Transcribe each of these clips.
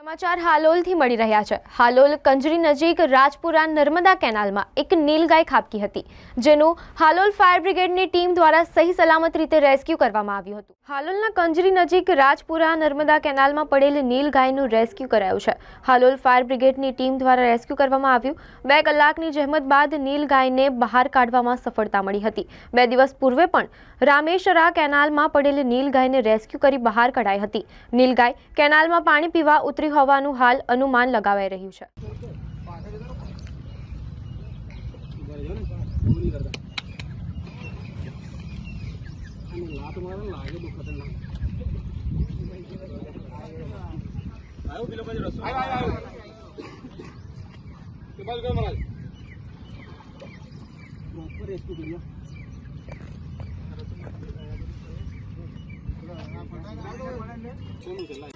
સમાચાર હાલોલથી મળી રહ્યા છે. હાલોલ કંજરી નજીક રાજપુરા નર્મદા કેનાલમાં એક નીલગાય ખાબકી હતી, જેનું હાલોલ ફાયર બ્રિગેડની ટીમ દ્વારા સહી સલામત રીતે રેસ્ક્યુ કરવામાં આવ્યું હતું. હાલોલના કંજરી નજીક રાજપુરા નર્મદા કેનાલમાં પડેલ નીલગાયનું રેસ્ક્યુ કરાયું છે. હાલોલ ફાયર બ્રિગેડની ટીમ દ્વારા રેસ્ક્યુ કરવામાં આવ્યું. બે કલાકની જહેમત બાદ નીલગાયને બહાર કાઢવામાં સફળતા મળી હતી. બે દિવસ પૂર્વે પણ રામેશ્વરા કેનાલમાં પડેલ નીલગાયને રેસ્ક્યુ કરી બહાર કઢાઈ હતી. નીલગાય કેનાલમાં પાણી પીવા ઉતરી હોવાનું હાલ અનુમાન લગાવાઈ રહ્યું છે Thank.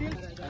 ઢીલ